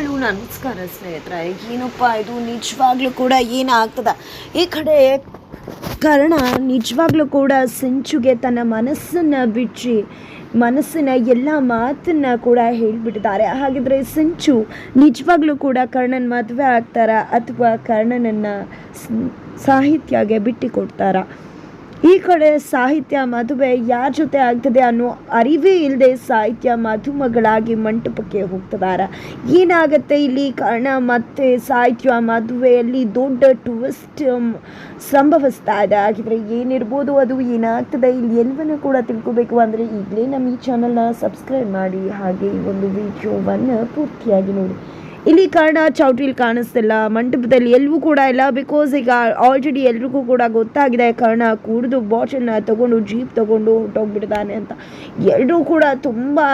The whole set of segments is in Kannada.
ವಂದನೆಗಳು ನಮಸ್ಕಾರ ಸ್ನೇಹಿತರೆ. ಏನಪ್ಪ ಇದು? ನಿಜವಾಗ್ಲೂ ಕೂಡ ಏನಾಗ್ತದ? ಈ ಕಡೆ ಕರ್ಣ ನಿಜವಾಗ್ಲೂ ಕೂಡ ಸಿಂಚುಗೆ ತನ್ನ ಮನಸ್ಸನ್ನು ಬಿಚ್ಚಿ ಮನಸ್ಸಿನ ಎಲ್ಲ ಮಾತನ್ನ ಕೂಡ ಹೇಳಿಬಿಟ್ಟಿದ್ದಾರೆ. ಹಾಗಿದ್ರೆ ಸಿಂಚು ನಿಜವಾಗ್ಲೂ ಕೂಡ ಕರ್ಣನ ಮದುವೆ ಆಗ್ತಾರ? ಅಥವಾ ಕರ್ಣನನ್ನ ಸಾಹಿತ್ಯಗೆ ಬಿಟ್ಟಿ ಕೊಡ್ತಾರಾ ಈ ಕಡೆ ಸಾಹಿತ್ಯ ಮದುವೆ ಯಾರ ಜೊತೆ ಆಗ್ತದೆ ಅನ್ನೋ ಅರಿವೇ ಇಲ್ಲದೆ ಸಾಹಿತ್ಯ ಮಧುಮಗಳಾಗಿ ಮಂಟಪಕ್ಕೆ ಹೋಗ್ತಿದ್ದಾರೆ ಏನಾಗುತ್ತೆ ಇಲ್ಲಿ? ಕಾರಣ ಮತ್ತೆ ಸಾಹಿತ್ಯ ಮದುವೆಯಲ್ಲಿ ದೊಡ್ಡ ಟ್ವಿಸ್ಟ್ ಸಂಭವಿಸ್ತಾ ಇದೆ. ಹಾಗಿದ್ರೆ ಏನಿರ್ಬೋದು ಅದು ಏನಾಗ್ತದೆ ಇಲ್ಲಿ ಎಲ್ಲವನ್ನು ಕೂಡ ತಿಳ್ಕೋಬೇಕು. ಅಂದರೆ ಈಗಲೇ ನಮ್ಮ ಈ ಚಾನಲ್ನ ಸಬ್ಸ್ಕ್ರೈಬ್ ಮಾಡಿ ಹಾಗೆ ಈ ಒಂದು ವಿಡಿಯೋವನ್ನು ಪೂರ್ತಿಯಾಗಿ ನೋಡಿ. ಇಲ್ಲಿ ಕಾರಣ ಚೌಟ್ರಿಲಿ ಕಾಣಿಸ್ತಿಲ್ಲ. ಮಂಟಪದಲ್ಲಿ ಎಲ್ಲವೂ ಕೂಡ ಇಲ್ಲ. ಬಿಕಾಸ್ ಈಗ ಆಲ್ರೆಡಿ ಎಲ್ರಿಗೂ ಕೂಡ ಗೊತ್ತಾಗಿದೆ ಕಾರಣ ಕುಡಿದು ಬಾಟಲ್ನ ತಗೊಂಡು ಜೀಪ್ ತಗೊಂಡು ಹೊಟ್ಟೋಗ್ಬಿಡ್ತಾನೆ ಅಂತ. ಎಲ್ಲರೂ ಕೂಡ ತುಂಬಾ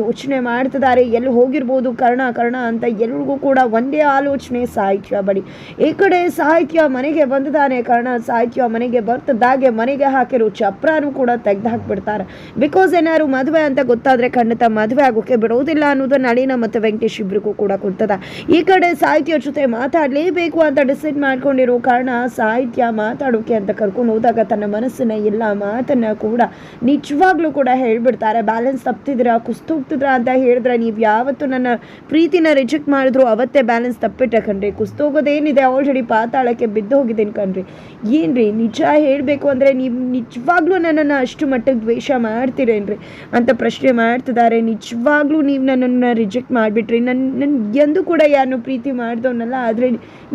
ಯೋಚನೆ ಮಾಡ್ತಿದ್ದಾರೆ. ಎಲ್ಲಿ ಹೋಗಿರ್ಬೋದು ಕರ್ಣ ಕರ್ಣ ಅಂತ ಎಲ್ರಿಗೂ ಕೂಡ ಒಂದೇ ಆಲೋಚನೆ ಸಾಹಿತ್ಯ ಬಡಿ ಈ ಕಡೆ ಸಾಹಿತ್ಯ ಮನೆಗೆ ಬಂದಿದ್ದಾನೆ ಕರ್ಣ, ಸಾಹಿತ್ಯ ಮನೆಗೆ ಬರ್ತದಾಗೆ ಮನೆಗೆ ಹಾಕಿರೋ ಚಪ್ರಾನು ಕೂಡ ತೆಗ್ದು ಹಾಕ್ಬಿಡ್ತಾರೆ ಬಿಕಾಸ್ ಏನಾದ್ರು ಮದುವೆ ಅಂತ ಗೊತ್ತಾದ್ರೆ ಖಂಡಿತ ಮದುವೆ ಆಗೋಕೆ ಬಿಡೋದಿಲ್ಲ ಅನ್ನೋದು ನಳಿನ ಮತ್ತು ವೆಂಕಟೇಶ್ ಇಬ್ಬರಿಗೂ ಕೂಡ ಕೊಡ್ತದ ಈ ಕಡೆ ಸಾಹಿತ್ಯ ಜೊತೆ ಮಾತಾಡಲೇಬೇಕು ಅಂತ ಡಿಸೈಡ್ ಮಾಡ್ಕೊಂಡಿರೋ ಕಾರಣ ಸಾಹಿತ್ಯ ಮಾತಾಡೋಕೆ ಅಂತ ಕರ್ಕೊಂಡು ಹೋದಾಗ ತನ್ನ ಮನಸ್ಸಿನ ಎಲ್ಲ ಮಾತನ್ನ ಕೂಡ ನಿಜವಾಗ್ಲೂ ಕೂಡ ಹೇಳ್ಬಿಡ್ತಾರೆ. ಬ್ಯಾಲೆನ್ಸ್ ತಪ್ತಿದ್ರ ಕುಸ್ತೋಗ್ತಿದ್ರ ಅಂತ ಹೇಳಿದ್ರೆ ನೀವು ಯಾವತ್ತು ನನ್ನ ಪ್ರೀತಿನ ರಿಜೆಕ್ಟ್ ಮಾಡಿದ್ರು ಅವತ್ತೇ ಬ್ಯಾಲೆನ್ಸ್ ತಪ್ಪಿಟ್ಟೆ ಕಣ್ರಿ. ಕುಸ್ತೋಗೋದೇನಿದೆ ಆಲ್ರೆಡಿ ಪಾತಾಳಕ್ಕೆ ಬಿದ್ದು ಹೋಗಿದ್ದೀನಿ ಕಣ್ರಿ. ಏನ್ರಿ? ನಿಜ ಹೇಳಬೇಕು ಅಂದರೆ ನೀವು ನಿಜವಾಗ್ಲೂ ನನ್ನನ್ನು ಅಷ್ಟು ಮಟ್ಟಿಗೆ ದ್ವೇಷ ಮಾಡ್ತೀರೇನ್ರಿ? ಅಂತ ಪ್ರಶ್ನೆ ಮಾಡ್ತಿದ್ದಾರೆ. ನಿಜವಾಗ್ಲೂ ನೀವು ನನ್ನನ್ನು ರಿಜೆಕ್ಟ್ ಮಾಡಿಬಿಟ್ರಿ. ನನ್ನ ನನ್ನ ಎಂದು ಕೂಡ ಯಾರನ್ನು ಪ್ರೀತಿ ಮಾಡಿದವನಲ್ಲ, ಆದರೆ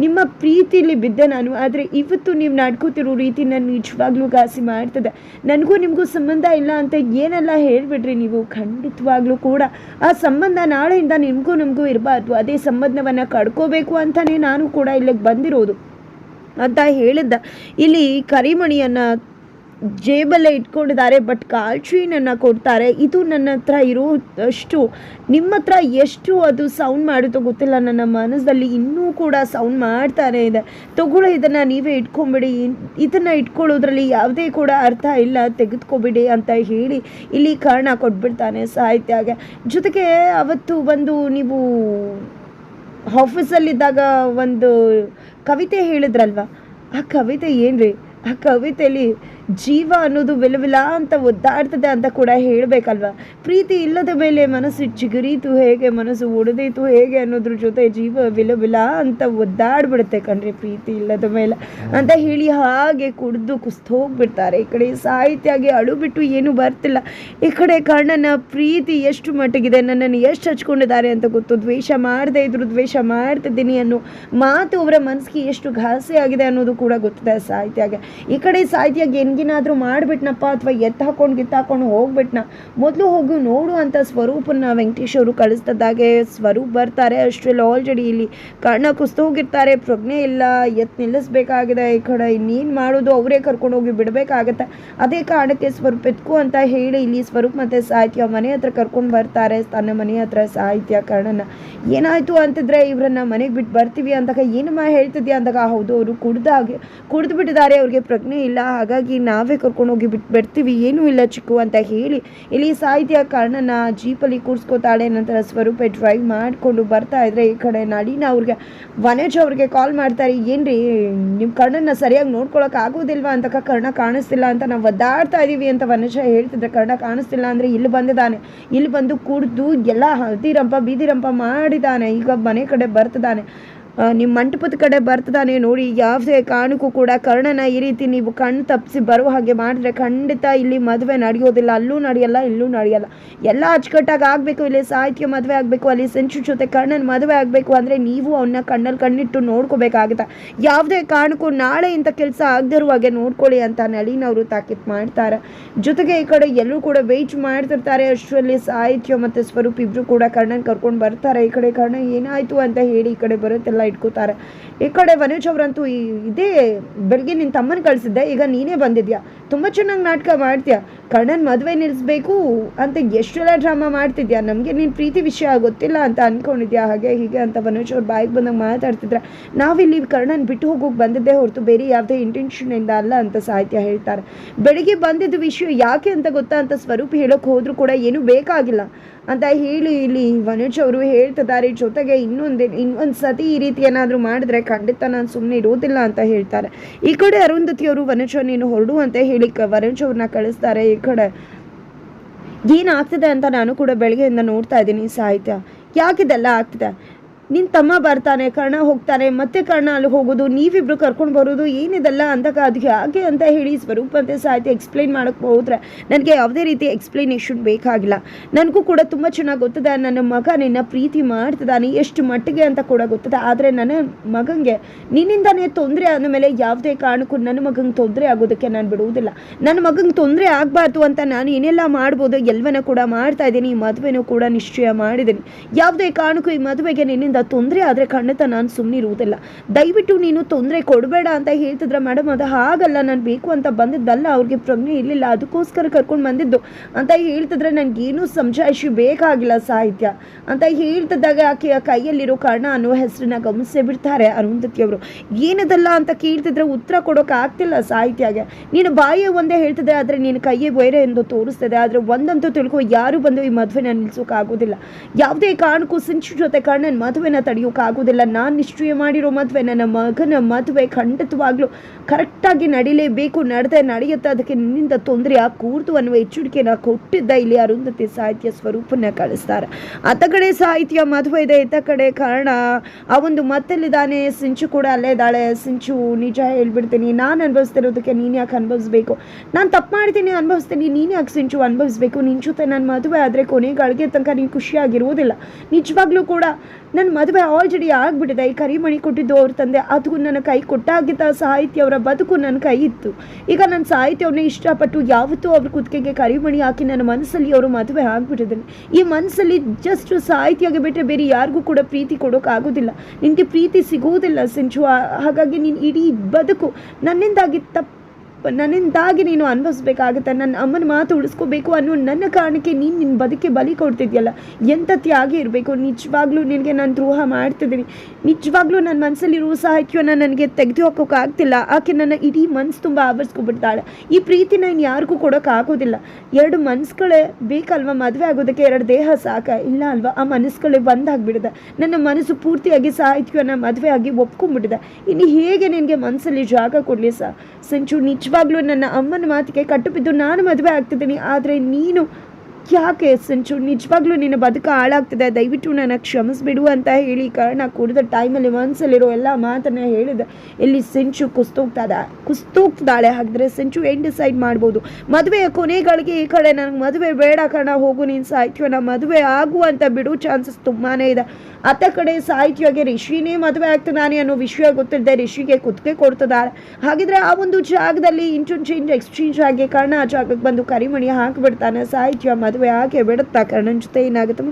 ನಿಮ್ಮ ಪ್ರೀತಿಲಿ ಬಿದ್ದೆ ನಾನು, ಆದರೆ ಇವತ್ತು ನೀವು ನಡ್ಕೋತಿರೋ ರೀತಿ ನನ್ನ ನಿಜವಾಗ್ಲೂ ಘಾಸಿ ಮಾಡ್ತದೆ. ನನಗೂ ನಿಮಗೂ ಸಂಬಂಧ ಇಲ್ಲ ಅಂತ ಏನೆಲ್ಲ ಹೇಳಿಬಿಡ್ರಿ ನೀವು, ಖಂಡಿತವಾಗ್ಲೂ ಕೂಡ. ಆ ಸಂಬಂಧ ನಾಳೆಯಿಂದ ನಿಮಗೂ ನಮಗೂ ಇರಬಾರ್ದು. ಅದೇ ಸಂಬಂಧವನ್ನು ಕಡ್ಕೋಬೇಕು ಅಂತಲೇ ನಾನು ಕೂಡ ಇಲ್ಲಿಗೆ ಬಂದಿರೋದು. ಅಂತ ಹೇಳಿದ್ದ. ಇಲ್ಲಿ ಕರಿಮಣಿಯನ್ನು ಜೇಬಲ್ಲೇ ಇಟ್ಕೊಂಡಿದ್ದಾರೆ, ಬಟ್ ಕಾಲ್ಚೀನನ್ನು ಕೊಡ್ತಾರೆ. ಇದು ನನ್ನ ಹತ್ರ ಇರೋ ಅಷ್ಟು ನಿಮ್ಮ ಹತ್ರ ಎಷ್ಟು ಅದು ಸೌಂಡ್ ಮಾಡುತ್ತೋ ಗೊತ್ತಿಲ್ಲ. ನನ್ನ ಮನಸ್ಸಲ್ಲಿ ಇನ್ನೂ ಕೂಡ ಸೌಂಡ್ ಮಾಡ್ತಾನೆ ಇದೆ. ತಗೊಳ್ಳೋ, ಇದನ್ನು ನೀವೇ ಇಟ್ಕೊಂಬಿಡಿ. ಇದನ್ನು ಇಟ್ಕೊಳ್ಳೋದ್ರಲ್ಲಿ ಯಾವುದೇ ಕೂಡ ಅರ್ಥ ಇಲ್ಲ. ತೆಗೆದುಕೊಬಿಡಿ ಅಂತ ಹೇಳಿ ಇಲ್ಲಿ ಕಾರಣ ಕೊಟ್ಬಿಡ್ತಾನೆ ಸಾಹಿತ್ಯಗೆ. ಜೊತೆಗೆ ಅವತ್ತು ಬಂದು ನೀವು ಆಫೀಸಲ್ಲಿದ್ದಾಗ ಒಂದು ಕವಿತೆ ಹೇಳಿದ್ರಲ್ವ? ಆ ಕವಿತೆ ಏನ್ರಿ? ಆ ಕವಿತೆಯಲ್ಲಿ ಜೀವ ಅನ್ನೋದು ವಿಲವಿಲ ಅಂತ ಒದ್ದಾಡ್ತದೆ ಅಂತ ಕೂಡ ಹೇಳಬೇಕಲ್ವ? ಪ್ರೀತಿ ಇಲ್ಲದ ಮೇಲೆ ಮನಸ್ಸು ಚಿಗುರೀತು ಹೇಗೆ, ಮನಸ್ಸು ಒಡೆದೀತು ಹೇಗೆ ಅನ್ನೋದ್ರ ಜೊತೆ ಜೀವ ವಿಲವಿಲ ಅಂತ ಒದ್ದಾಡ್ಬಿಡುತ್ತೆ ಕಣ್ರಿ ಪ್ರೀತಿ ಇಲ್ಲದ ಮೇಲೆ. ಅಂತ ಹೇಳಿ ಹಾಗೆ ಕುಡಿದು ಕುಸ್ತು ಹೋಗ್ಬಿಡ್ತಾರೆ. ಈ ಕಡೆ ಸಾಹಿತ್ಯಾಗಿ ಅಳು ಬಿಟ್ಟು ಏನು ಬರ್ತಿಲ್ಲ. ಈ ಕಡೆ ಕಣ್ಣನ ಪ್ರೀತಿ ಎಷ್ಟು ಮಟ್ಟಿಗಿದೆ, ನನ್ನನ್ನು ಎಷ್ಟು ಹಚ್ಕೊಂಡಿದ್ದಾರೆ ಅಂತ ಗೊತ್ತು. ದ್ವೇಷ ಮಾಡದೇ ಇದ್ರು ದ್ವೇಷ ಮಾಡ್ತಿದ್ದೀನಿ ಅನ್ನೋ ಮಾತು ಅವರ ಮನಸ್ಸಿಗೆ ಎಷ್ಟು ಘಾಸಿ ಆಗಿದೆ ಅನ್ನೋದು ಕೂಡ ಗೊತ್ತಿದೆ ಸಾಹಿತ್ಯಗೆ. ಈ ಕಡೆ ಸಾಹಿತ್ಯಾಗ ಹೆಂಗಿನಾದ್ರೂ ಮಾಡಿಬಿಟ್ನಪ್ಪ ಅಥವಾ ಎತ್ತ ಹಾಕೊಂಡು ಗಿತ್ತ ಹಾಕೊಂಡು ಹೋಗ್ಬಿಟ್ನ, ಮೊದಲು ಹೋಗಿ ನೋಡು ಅಂತ ಸ್ವರೂಪನ ವೆಂಕಟೇಶ್ ಅವರು ಕಳಿಸ್ತದಾಗೆ ಸ್ವರೂಪ್ ಬರ್ತಾರೆ. ಅಷ್ಟರಲ್ಲಿ ಆಲ್ರೆಡಿ ಇಲ್ಲಿ ಕಣ್ಣ ಕುಸ್ತು ಹೋಗಿರ್ತಾರೆ. ಪ್ರಜ್ಞೆ ಇಲ್ಲ, ಎತ್ತು ನಿಲ್ಲಿಸ್ಬೇಕಾಗಿದೆ ಈ ಕಡೆ, ಇನ್ನೇನು ಮಾಡೋದು? ಅವರೇ ಕರ್ಕೊಂಡು ಹೋಗಿ ಬಿಡಬೇಕಾಗತ್ತೆ. ಅದೇ ಕಾರಣಕ್ಕೆ ಸ್ವರೂಪ್ ಎತ್ಕು ಅಂತ ಹೇಳಿ ಇಲ್ಲಿ ಸ್ವರೂಪ್ ಮತ್ತು ಸಾಹಿತ್ಯ ಮನೆ ಹತ್ರ ಕರ್ಕೊಂಡು ಬರ್ತಾರೆ. ತನ್ನ ಮನೆ ಹತ್ರ ಸಾಹಿತ್ಯ ಕರ್ಣನ. ಏನಾಯಿತು ಅಂತಿದ್ರೆ ಇವರನ್ನ ಮನೆಗೆ ಬಿಟ್ಟು ಬರ್ತೀವಿ ಅಂದಾಗ ಏನಮ್ಮ ಹೇಳ್ತಿದ್ಯಾ ಅಂದಾಗ, ಹೌದು, ಅವರು ಕುಡ್ದಾಗೆ ಕುಡಿದು ಬಿಟ್ಟಿದ್ದಾರೆ. ಅವ್ರಿಗೆ ಪ್ರಜ್ಞೆ ಇಲ್ಲ, ಹಾಗಾಗಿ ನಾವೇ ಕರ್ಕೊಂಡು ಹೋಗಿ ಬಿಟ್ಟು ಬಿಡ್ತೀವಿ, ಏನೂ ಇಲ್ಲ ಚಿಕ್ಕು ಅಂತ ಹೇಳಿ. ಇಲ್ಲಿ ಸಾಹಿತ್ಯ ಕಾರಣನ ಜೀಪಲ್ಲಿ ಕೂರಿಸ್ಕೋತಾಳೆ, ನಂತರ ಸ್ವರೂಪ ಡ್ರೈವ್ ಮಾಡಿಕೊಂಡು ಬರ್ತಾ ಇದ್ರೆ ಈ ಕಡೆ ನಳಿನ ಅವ್ರಿಗೆ, ವನೇಜ್ ಅವ್ರಿಗೆ ಕಾಲ್ ಮಾಡ್ತಾರೆ, ಏನ್ರಿ ನಿಮ್ಮ ಕರ್ಣನ ಸರಿಯಾಗಿ ನೋಡ್ಕೊಳಕ್ ಆಗೋದಿಲ್ವಾ ಅಂತ ಕರ್ಣ ಕಾಣಿಸ್ತಿಲ್ಲ ಅಂತ ನಾವು ಒದ್ದಾಡ್ತಾ ಇದೀವಿ ಅಂತ ವನೇಜ ಹೇಳ್ತಿದ್ರೆ, ಕರ್ಣ ಕಾಣಿಸ್ತಿಲ್ಲ ಅಂದರೆ ಇಲ್ಲಿ ಬಂದಿದ್ದಾನೆ, ಇಲ್ಲಿ ಬಂದು ಕುಡಿದು ಎಲ್ಲ ಹಲ್ದಿರಂಪ ಬೀದಿರಂಪ ಮಾಡಿದ್ದಾನೆ ಈಗ ಮನೆ ಕಡೆ ಬರ್ತಿದ್ದಾನೆ. ನಿಮ್ಮ ಮಂಟಪದ ಕಡೆ ಬರ್ತದಾನೆ ನೋಡಿ, ಯಾವುದೇ ಕಾರಣಕ್ಕೂ ಕೂಡ ಕರ್ಣನ ಈ ರೀತಿ ನೀವು ಕಣ್ಣು ತಪ್ಪಿಸಿ ಬರುವ ಹಾಗೆ ಮಾಡಿದ್ರೆ ಖಂಡಿತ ಇಲ್ಲಿ ಮದುವೆ ನಡೆಯೋದಿಲ್ಲ, ಅಲ್ಲೂ ನಡೆಯಲ್ಲ, ಇಲ್ಲೂ ನಡೆಯಲ್ಲ. ಎಲ್ಲ ಅಚ್ಚುಕಟ್ಟಾಗಿ ಆಗಬೇಕು, ಇಲ್ಲಿ ಸಾಹಿತ್ಯ ಮದುವೆ ಆಗಬೇಕು, ಅಲ್ಲಿ ಸೆಂಚು ಜೊತೆ ಕರ್ಣನ ಮದುವೆ ಆಗಬೇಕು ಅಂದರೆ ನೀವು ಅವನ್ನ ಕಣ್ಣಲ್ಲಿ ಕಣ್ಣಿಟ್ಟು ನೋಡ್ಕೋಬೇಕಾಗುತ್ತೆ. ಯಾವುದೇ ಕಾರಣಕ್ಕೂ ನಾಳೆ ಇಂಥ ಕೆಲಸ ಆಗದಿರುವ ಹಾಗೆ ನೋಡ್ಕೊಳ್ಳಿ ಅಂತ ನಳಿನವರು ತಾಕೀತ್ ಮಾಡ್ತಾರೆ. ಜೊತೆಗೆ ಈ ಕಡೆ ಎಲ್ಲರೂ ಕೂಡ ವೆಯ್ಟ್ ಮಾಡ್ತಿರ್ತಾರೆ, ಅಷ್ಟರಲ್ಲಿ ಸಾಹಿತ್ಯ ಮತ್ತು ಸ್ವರೂಪ್ ಇಬ್ಬರು ಕೂಡ ಕರ್ಣನ ಕರ್ಕೊಂಡು ಬರ್ತಾರೆ. ಈ ಕಡೆ ಕರ್ಣ ಏನಾಯಿತು ಅಂತ ಹೇಳಿ ಈ ಕಡೆ ಬರುತ್ತೆಲ್ಲ ಇಟ್ಕೋತಾರೆ. ಈ ಕಡೆ ವನೇಜ್ ಅವರಂತೂ ಇದೇ ಬೆಳಗ್ಗೆ ನಿನ್ನ ತಮ್ಮನ ಕಳಿಸಿದ್ದೆ, ಈಗ ನೀನೇ ಬಂದಿದ್ಯಾ? ತುಂಬ ಚೆನ್ನಾಗಿ ನಾಟಕ ಮಾಡ್ತೀಯ? ಕರ್ಣನ್ ಮದುವೆ ನಿಲ್ಲಿಸ್ಬೇಕು ಅಂತ ಎಷ್ಟೆಲ್ಲ ಡ್ರಾಮಾ ಮಾಡ್ತಿದ್ಯಾ? ನಮಗೆ ನಿನ್ನ ಪ್ರೀತಿ ವಿಷಯ ಗೊತ್ತಿಲ್ಲ ಅಂತ ಅನ್ಕೊಂಡಿದ್ಯಾ? ಹಾಗೆ ಹೀಗೆ ಅಂತ ಮನೋಜ್ ಅವ್ರು ಬಾಯಿಗೆ ಬಂದಾಗ ಮಾತಾಡ್ತಿದ್ರೆ. ನಾವಿಲ್ಲಿ ಕರ್ಣನ್ ಬಿಟ್ಟು ಹೋಗೋಕೆ ಬಂದಿದ್ದೇ ಹೊರತು ಬೇರೆ ಯಾವುದೇ ಇಂಟೆನ್ಷನಿಂದ ಅಲ್ಲ ಅಂತ ಸಾಹಿತ್ಯ ಹೇಳ್ತಾರೆ. ಬೆಳಿಗ್ಗೆ ಬಂದಿದ್ದ ವಿಷಯ ಯಾಕೆ ಅಂತ ಗೊತ್ತಾ ಅಂತ ಸ್ವರೂಪ್ ಹೇಳೋಕೆ ಹೋದರೂ ಕೂಡ ಏನೂ ಬೇಕಾಗಿಲ್ಲ ಅಂತ ಹೇಳಿ ಇಲ್ಲಿ ಮನೋಜ್ ಅವರು ಹೇಳ್ತಿದ್ದಾರೆ. ಜೊತೆಗೆ ಇನ್ನೊಂದು ಇನ್ನೊಂದು ಸತಿ ಈ ರೀತಿ ಏನಾದರೂ ಮಾಡಿದ್ರೆ ಖಂಡಿತ ನಾನು ಸುಮ್ಮನೆ ಇರೋದಿಲ್ಲ ಅಂತ ಹೇಳ್ತಾರೆ. ಈ ಕಡೆ ಅರುಂಧತಿ ಅವರು ವನುಜ ನೀನು ಹೊರಡು ಅಂತ ಹೇಳಿ ವನುಜ್ ಅವ್ರನ್ನ ಕಳಿಸ್ತಾರೆ. ಈ ಕಡೆ ಏನಾಗ್ತಿದೆ ಅಂತ ನಾನು ಕೂಡ ಬೆಳಗ್ಗೆಯಿಂದ ನೋಡ್ತಾ ಇದ್ದೀನಿ ಸಾಹಿತ್ಯ. ಯಾಕಿದೆಲ್ಲ ಆಗ್ತಿದೆ? ನಿನ್ನ ತಮ್ಮ ಬರ್ತಾನೆ, ಕರ್ಣ ಹೋಗ್ತಾನೆ, ಮತ್ತೆ ಕರ್ಣ ಅಲ್ಲಿ ಹೋಗೋದು, ನೀವಿಬ್ರು ಕರ್ಕೊಂಡು ಬರೋದು, ಏನಿದೆಲ್ಲ ಅಂತ ಅದು ಹಾಗೆ ಅಂತ ಹೇಳಿ ಸ್ವರೂಪ ಅಂತ ಸಾಹಿತ್ಯ ಎಕ್ಸ್ಪ್ಲೈನ್ ಮಾಡೋಕ್ಕೆ ಹೋದ್ರೆ ನನಗೆ ಯಾವುದೇ ರೀತಿ ಎಕ್ಸ್ಪ್ಲನೇಷನ್ ಬೇಕಾಗಿಲ್ಲ. ನನಗೂ ಕೂಡ ತುಂಬ ಚೆನ್ನಾಗಿ ಗೊತ್ತದೆ, ನನ್ನ ಮಗ ನಿನ್ನ ಪ್ರೀತಿ ಮಾಡ್ತಿದ್ದಾನೆ, ಎಷ್ಟು ಮಟ್ಟಿಗೆ ಅಂತ ಕೂಡ ಗೊತ್ತದೆ, ಆದರೆ ನನ್ನ ಮಗನಿಗೆ ನಿನ್ನಿಂದನೇ ತೊಂದರೆ ಆದ ಮೇಲೆ ಯಾವುದೇ ಕಾರಣಕ್ಕೂ ನನ್ನ ಮಗಂಗೆ ತೊಂದರೆ ಆಗೋದಕ್ಕೆ ನಾನು ಬಿಡುವುದಿಲ್ಲ. ನನ್ನ ಮಗಂಗೆ ತೊಂದರೆ ಆಗಬಾರ್ದು ಅಂತ ನಾನು ಏನೆಲ್ಲ ಮಾಡ್ಬೋದು ಎಲ್ಲವನ್ನ ಕೂಡ ಮಾಡ್ತಾ ಇದ್ದೀನಿ, ಈ ಮದುವೆನೂ ಕೂಡ ನಿಶ್ಚಯ ಮಾಡಿದ್ದೀನಿ. ಯಾವುದೇ ಕಾರಣಕ್ಕೂ ಈ ಮದುವೆಗೆ ನಿನ್ನಿಂದ ತೊಂದರೆ ಆದರೆ ಖಂಡಿತ ನಾನು ಸುಮ್ಮನೆ ಇರುವುದಿಲ್ಲ. ದಯವಿಟ್ಟು ನೀನು ತೊಂದರೆ ಕೊಡಬೇಡ ಅಂತ ಹೇಳ್ತಿದ್ರೆ ಮೇಡಮ್, ಅದು ಹಾಗಲ್ಲ, ನಾನು ಬೇಕು ಅಂತ ಬಂದಿದ್ದಲ್ಲ, ಅವ್ರಿಗೆ ಪ್ರಜ್ಞೆ ಇರಲಿಲ್ಲ, ಅದಕ್ಕೋಸ್ಕರ ಕರ್ಕೊಂಡು ಬಂದಿದ್ದು ಅಂತ ಹೇಳ್ತಿದ್ರೆ ನನಗೇನು ಸಮಜಾಯಿಷಿ ಬೇಕಾಗಿಲ್ಲ ಸಾಹಿತ್ಯ ಅಂತ ಹೇಳ್ತಿದ್ದಾಗ ಆಕೆಯ ಕೈಯಲ್ಲಿರೋ ಕಾರಣ ಅನ್ನೋ ಹೆಸರನ್ನ ಗಮನಿಸೇ ಬಿಡ್ತಾರೆ ಅರುಂಧತಿಯವರು ಏನದಲ್ಲ ಅಂತ ಕೇಳ್ತಿದ್ರೆ ಉತ್ತರ ಕೊಡೋಕೆ ಆಗ್ತಿಲ್ಲ ಸಾಹಿತ್ಯಗೆ. ನೀನು ಬಾಯಿ ಒಂದೇ ಹೇಳ್ತಿದ್ರೆ ಆದರೆ ನೀನು ಕೈಯೇ ಬೇರೆ ಎಂದು ತೋರಿಸ್ತದೆ. ಆದರೆ ಒಂದಂತೂ ತಿಳ್ಕೊ, ಯಾರು ಬಂದು ಈ ಮದುವೆನ ನಿಲ್ಸೋಕ್ಕಾಗೋದಿಲ್ಲ ಯಾವುದೇ ಕಾರಣಕ್ಕೂ ಸಿಂಚು ಜೊತೆ ಕರ್ಣನ್ ಮದುವೆನ ತಡೆಯೋಕ್ಕಾಗೋದಿಲ್ಲ ನಾನು ನಿಶ್ಚಯ ಮಾಡಿರೋ ಮದುವೆ, ನನ್ನ ಮಗನ ಮದುವೆ ಖಂಡಿತವಾಗ್ಲೂ ಕರೆಕ್ಟಾಗಿ ನಡಿಲೇಬೇಕು. ನಡೆದೇ ನಡೆಯುತ್ತೆ. ಅದಕ್ಕೆ ನಿನ್ನಿಂದ ತೊಂದರೆ ಕೂರ್ತು ಅನ್ನುವ ಎಚ್ಚರಿಕೆನ ಕೊಟ್ಟಿದ್ದ ಇಲ್ಲಿ ಅರುಂಧತಿ ಸಾಹಿತ್ಯ ಸ್ವರೂಪನ ಕಳಿಸ್ತಾರೆ. ಆತ ಕಡೆ ಸಾಹಿತ್ಯ ಮದುವೆ ಇದೆ ಇತ್ತ ಕಡೆ ಕಾರಣ ಆ ಒಂದು ಮತ್ತಲ್ಲಿದ್ದಾನೆ. ಸಿಂಚು ಕೂಡ ಅಲ್ಲೇ ಇದ್ದಾಳೆ. ಸಿಂಚು, ನಿಜ ಹೇಳ್ಬಿಡ್ತೀನಿ, ನಾನು ಅನುಭವಿಸ್ತಿರೋದಕ್ಕೆ ನೀನು ಯಾಕೆ ಅನುಭವಿಸ್ಬೇಕು? ನಾನು ತಪ್ಪು ಮಾಡ್ತೀನಿ ಅನುಭವಿಸ್ತೀನಿ, ನೀನು ಯಾಕೆ ಸಿಂಚು ಅನುಭವಿಸ್ಬೇಕು? ನಿನ್ನ ಜೊತೆ ನನ್ನ ಮದುವೆ ಆದರೆ ಕೊನೆಗಳಿಗೆ ತನಕ ನೀನು ಖುಷಿಯಾಗಿರುವುದಿಲ್ಲ. ನಿಜವಾಗ್ಲೂ ಕೂಡ ನನ್ನ ಮದುವೆ ಆಲ್ರೆಡಿ ಆಗಿಬಿಟ್ಟಿದೆ. ಈ ಕರಿಮಣಿ ಕೊಟ್ಟಿದ್ದು ಅವ್ರ ತಂದೆ. ಅದಕ್ಕೂ ನನ್ನ ಕೈ ಕೊಟ್ಟಾಗಿದ್ದ ಸಾಹಿತ್ಯ ಅವರ ಬದುಕು ನನ್ನ ಕೈ ಇತ್ತು. ಈಗ ನನ್ನ ಸಾಹಿತ್ಯವ್ರನ್ನ ಇಷ್ಟಪಟ್ಟು ಯಾವತ್ತೂ ಅವ್ರ ಕುತ್ತಿಗೆಗೆ ಕರಿಮಣಿ ಹಾಕಿ ನನ್ನ ಮನಸ್ಸಲ್ಲಿ ಅವರು ಮದುವೆ ಆಗಿಬಿಟ್ಟಿದ್ದಾನೆ ಈ ಮನಸ್ಸಲ್ಲಿ ಜಸ್ಟ್ ಸಾಹಿತ್ಯಗೆ ಬಿಟ್ಟರೆ ಬೇರೆ ಯಾರಿಗೂ ಕೂಡ ಪ್ರೀತಿ ಕೊಡೋಕ್ಕಾಗೋದಿಲ್ಲ ನಿನಗೆ ಪ್ರೀತಿ ಸಿಗುವುದಿಲ್ಲ ಸಿಂಚು. ಹಾಗಾಗಿ ನೀನು ಇಡೀ ಬದುಕು ನನ್ನಿಂದಾಗಿ ತಪ್ಪು ನನ್ನಿಂದಾಗಿ ನೀನು ಅನುಭವಿಸ್ಬೇಕಾಗುತ್ತೆ ನನ್ನ ಅಮ್ಮನ ಮಾತು ಉಳಿಸ್ಕೋಬೇಕು ಅನ್ನೋ ನನ್ನ ಕಾರಣಕ್ಕೆ ನೀನು ನಿನ್ನ ಬದುಕೆ ಬಲಿ ಕೊಡ್ತಿದ್ಯಲ್ಲ? ಎಂಥ ತ್ಯಾಗಿ ಇರಬೇಕು? ನಿಜವಾಗ್ಲೂ ನಿನಗೆ ನಾನು ದ್ರೋಹ ಮಾಡ್ತಿದ್ದೀನಿ. ನಿಜವಾಗ್ಲೂ ನನ್ನ ಮನಸ್ಸಲ್ಲಿರುವ ಸಾಹಿತ್ಯವನ್ನು ನನಗೆ ತೆಗೆದು ಹಾಕೋಕ್ಕಾಗ್ತಿಲ್ಲ ಆಕೆ ನನ್ನ ಇಡೀ ಮನಸ್ಸು ತುಂಬ ಆವರಿಸ್ಕೊಬಿಡ್ತಾಳೆ. ಈ ಪ್ರೀತಿ ನಾನು ಯಾರಿಗೂ ಕೊಡೋಕ್ಕಾಗೋದಿಲ್ಲ ಎರಡು ಮನಸ್ಸುಗಳೇ ಬೇಕಲ್ವಾ ಮದುವೆ ಆಗೋದಕ್ಕೆ? ಎರಡು ದೇಹ ಸಾಕ? ಇಲ್ಲ ಅಲ್ವಾ? ಆ ಮನಸ್ಸುಗಳೇ ಬಂದಾಗ್ಬಿಡಿದೆ ನನ್ನ ಮನಸ್ಸು ಪೂರ್ತಿಯಾಗಿ ಸಾಹಿತ್ಯವನ್ನು ಮದುವೆ ಆಗಿ ಒಪ್ಕೊಂಡ್ಬಿಟ್ಟಿದೆ. ಇನ್ನು ಹೇಗೆ ನಿನಗೆ ಮನಸ್ಸಲ್ಲಿ ಜಾಗ ಕೊಡಲಿ ಸರ್? ಸಂಚು ನಿಜವಾಗ್ಲೂ ನನ್ನ ಅಮ್ಮನ ಮಾತಿಗೆ ಕಟ್ಟು ಬಿದ್ದು ನಾನು ಮದುವೆ ಆಗ್ತಿದ್ದೀನಿ. ಆದರೆ ನೀನು ಯಾಕೆ ಸಂಚು? ನಿಜವಾಗ್ಲೂ ನಿನ್ನ ಬದುಕು ಹಾಳಾಗ್ತಿದೆ. ದಯವಿಟ್ಟು ನನ್ನ ಕ್ಷಮಿಸ್ಬಿಡು ಅಂತ ಹೇಳಿ ಕಾರಣ ಕುಡಿದ ಟೈಮಲ್ಲಿ ಮನಸ್ಸಲ್ಲಿರೋ ಎಲ್ಲ ಮಾತನ್ನು ಹೇಳಿದೆ. ಇಲ್ಲಿ ಸಿಂಚು ಕುಸ್ತೋಗ್ತದ ಕುಸ್ತೋಗ್ತಿದ್ದಾಳೆ. ಹಾಗಿದ್ರೆ ಸಿಂಚು ಏನು ಡಿಸೈಡ್ ಮಾಡ್ಬೋದು? ಮದುವೆಯ ಕೊನೆಗಳಿಗೆ ಈ ಕಡೆ ನನಗೆ ಮದುವೆ ಬೇಡ ಕಣ ಹೋಗು ನೀನು ಸಾಹಿತ್ಯನ. ಮದುವೆ ಆಗುವಂತ ಬಿಡು ಚಾನ್ಸಸ್ ತುಂಬಾ ಇದೆ. ಅತ್ತ ಕಡೆ ಸಾಹಿತ್ಯಗೆ ರಿಷಿನೇ ಮದುವೆ ಆಗ್ತಿದ್ದಾನೆ ಅನ್ನೋ ವಿಷಯ ಗೊತ್ತಿಲ್ಲದೆ ರಿಷಿಗೆ ಕುತ್ತಿಗೆ ಕೊಡ್ತದಾಳೆ ಹಾಗಿದ್ರೆ ಆ ಒಂದು ಜಾಗದಲ್ಲಿ ಇಂಟರ್ಚೇಂಜ್ ಎಕ್ಸ್ಚೇಂಜ್ ಆಗಿ ಕಾರಣ ಆ ಜಾಗಕ್ಕೆ ಬಂದು ಕರಿಮಣಿ ಹಾಕಿಬಿಡ್ತಾನೆ. ಸಾಹಿತ್ಯ ಮದುವೆ ಹಾಕಿ ಬಿಡುತ್ತಾ? ಕರ್ಣನ ಜೊತೆ ಏನಾಗುತ್ತೆ?